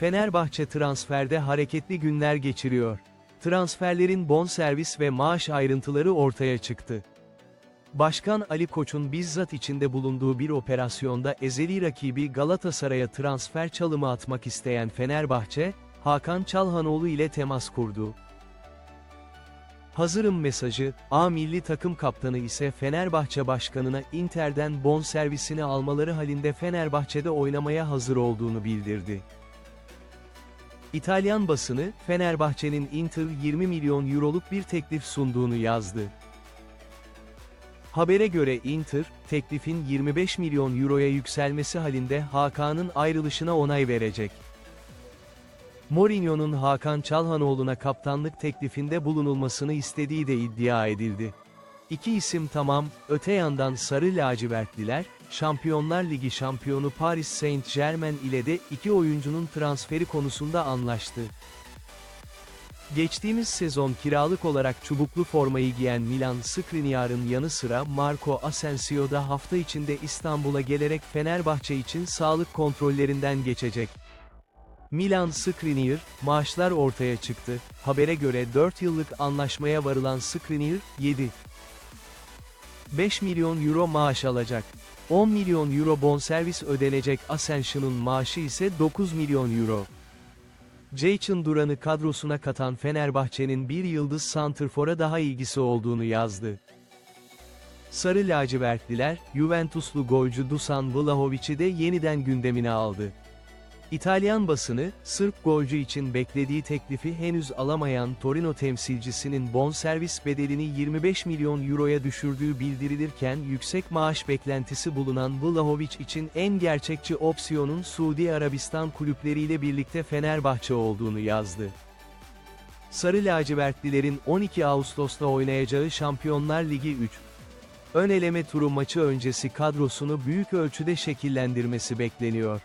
Fenerbahçe transferde hareketli günler geçiriyor. Transferlerin bonservis ve maaş ayrıntıları ortaya çıktı. Başkan Ali Koç'un bizzat içinde bulunduğu bir operasyonda ezeli rakibi Galatasaray'a transfer çalımı atmak isteyen Fenerbahçe, Hakan Çalhanoğlu ile temas kurdu. Hazırım mesajı, A milli takım kaptanı ise Fenerbahçe başkanına Inter'den bonservisini almaları halinde Fenerbahçe'de oynamaya hazır olduğunu bildirdi. İtalyan basını, Fenerbahçe'nin Inter 20 milyon euroluk bir teklif sunduğunu yazdı. Habere göre Inter, teklifin 25 milyon euroya yükselmesi halinde Hakan'ın ayrılışına onay verecek. Mourinho'nun Hakan Çalhanoğlu'na kaptanlık teklifinde bulunulmasını istediği de iddia edildi. İki isim tamam, öte yandan Sarı Lacivertliler, Şampiyonlar Ligi şampiyonu Paris Saint-Germain ile de iki oyuncunun transferi konusunda anlaştı. Geçtiğimiz sezon kiralık olarak çubuklu formayı giyen Milan Skriniar'ın yanı sıra Marco Asensio da hafta içinde İstanbul'a gelerek Fenerbahçe için sağlık kontrollerinden geçecek. Milan Skriniar, maaşlar ortaya çıktı. Habere göre 4 yıllık anlaşmaya varılan Skriniar, 7. 5 milyon euro maaş alacak. 10 milyon euro bonservis ödenecek Asensio'nun maaşı ise 9 milyon euro. Jayson Duran'ı kadrosuna katan Fenerbahçe'nin bir yıldız santrfora daha ilgisi olduğunu yazdı. Sarı lacivertliler, Juventuslu golcü Dusan Vlahovic'i de yeniden gündemine aldı. İtalyan basını, Sırp golcü için beklediği teklifi henüz alamayan Torino temsilcisinin bonservis bedelini 25 milyon euroya düşürdüğü bildirilirken yüksek maaş beklentisi bulunan Vlahovic için en gerçekçi opsiyonun Suudi Arabistan kulüpleriyle birlikte Fenerbahçe olduğunu yazdı. Sarı lacivertlilerin 12 Ağustos'ta oynayacağı Şampiyonlar Ligi 3. Ön eleme turu maçı öncesi kadrosunu büyük ölçüde şekillendirmesi bekleniyor.